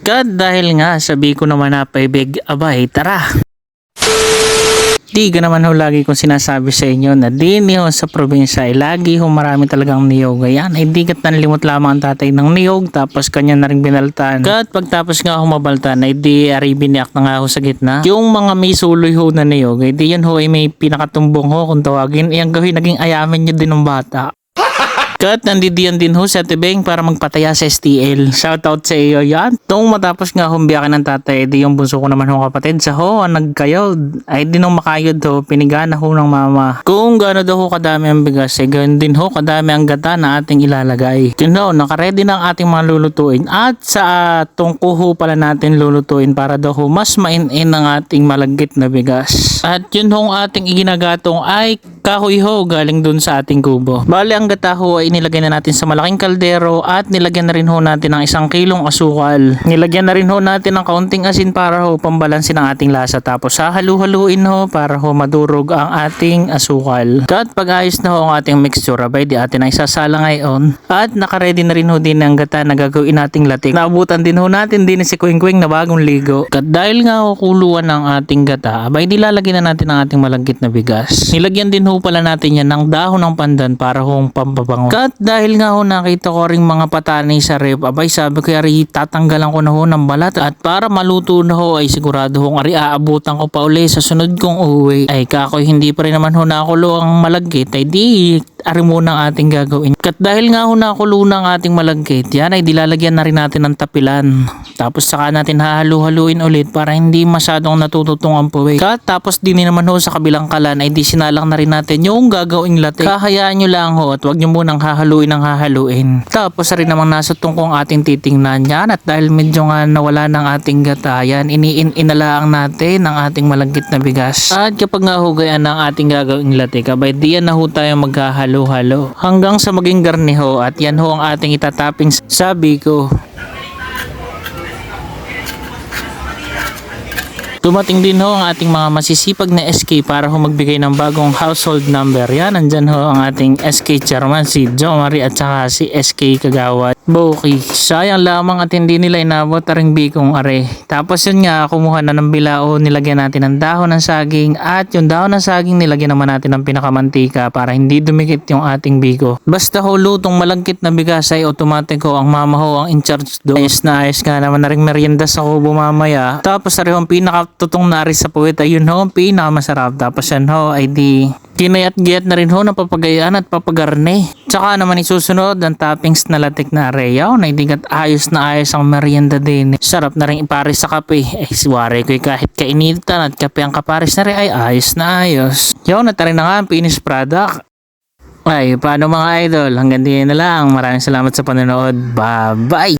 Kat dahil nga sabi ko naman na paibig, abay tara. Di ka naman ho lagi kong sinasabi sa inyo na di niyo sa probinsya ay lagi ho marami talagang niyog. Ayan, ay di kat nanlimot lamang ang tatay ng niyog tapos kanya na rin binaltan. Kat pagtapos nga ho mabaltan ay di ari biniak na nga ho sa gitna. Yung mga may suloy ho na niyog ay di yan ho ay may pinakatumbong ho kung tawagin. Iyang gawin naging ayamin niyo din ng bata. Kat, nandidiyan din ho sa Tibeng para magpataya sa STL. Shoutout sa iyo yan. Nung matapos nga humbiyakin ng tatay, di yung bunso ko naman ho kapatid sa ho, ang nagkayod. Ay di nung makayod ho, pinigana ho ng mama. Kung gaano daw ho kadami ang bigas, eh ganun din ho kadami ang gata na ating ilalagay. Yun ho, nakaredy na ang ating mga lulutuin. At sa uh, tungko ho pala natin lulutuin para daw ho mas main-in ang ating malagkit na bigas. At yun ho ang ating iginagatong ay kahoy ho galing dun sa ating kubo. Bali ang gata ho ay nilagay na natin sa malaking kaldero at nilagyan na rin ho natin ng isang kilong asukal. Nilagyan na rin ho natin ng kaunting asin para ho pambalansin ang ating lasa tapos hahalu-haluin ho para ho madurog ang ating asukal. At pag ayos na ho ang ating mixture abay di atin ay sasala ngayon at nakaredy na rin ho din ang gata na gagawin nating latik. Naabutan din ho natin din si Quing Quing na bagong ligo. At dahil nga ho kuluan ng ating gata abay nilalagyan na natin ang ating malagkit na bigas. Nilagyan din ho pala natin yan ng dahon ng pandan para hong pampabango. At dahil nga ho nakita ko ring mga patani sa rep, abay sabi ko ari tatanggalan ko na ho ng balat at para maluto na ho ay sigurado hong ari aabutan ko pa uli sa sunod kong uwi. Ay kakoy hindi pa rin naman ho nakulo ang malagkit ay di ari muna ang ating gagawin. Kat dahil nga ho nakulo na ang ating malagkit, yan ay dilalagyan na rin natin ng tapilan. Tapos saka natin hahalu-haluin ulit para hindi masyadong natututong ang puwit. Kat tapos din naman ho sa kabilang kalan ay di sinalang na rin natin yung gagawing latte. Kahayaan nyo lang ho at wag nyo munang hahaluin ng hahaluin. Tapos rin namang nasa tungkong ating titingnan yan at dahil medyo nga nawala ng ating gatayan, iniin-inalaang natin ang ating malagkit na bigas. At kapag nga hugayan ng ating gagawing latte, kabay diyan na ho tayo maghahalo-halo. Hanggang sa maging garniho at yan ho ang ating itataping sabi ko. Dumating din ho ang ating mga masisipag na SK para ho magbigay ng bagong household number. Yan, nandyan ho ang ating SK chairman si Jo Marie at saka si SK Kagawad. Boki. Sayang lamang at hindi nila inabot aring bikong are. Tapos yun nga, kumuha na ng bilao, nilagyan natin ng dahon ng saging at yung dahon ng saging nilagyan naman natin ng pinakamantika para hindi dumikit yung ating biko. Basta ho lutong malagkit na bigas ay automatic ho ang mama ho ang in charge doon. Ayos na ayos nga naman na rin merienda sa kubo mamaya. Tapos na rin ho pinakatutong nari sa puwit ay yun ho ang pinakamasarap. Tapos yan ho ay di Kinayat-giyat na rin ho ng papagayaan at papagarne. Tsaka naman isusunod ang toppings na latik na areyaw na hindi ayos na ayos ang merienda din. Sarap na rin ipares sa kape. Eh, siwari ko'y kahit kainitan at kape ang kapares na rin ay ayos na ayos. Yun, at rin na nga ang finished product. Ay, paano mga idol? Hanggang din na lang. Maraming salamat sa panonood. Bye-bye!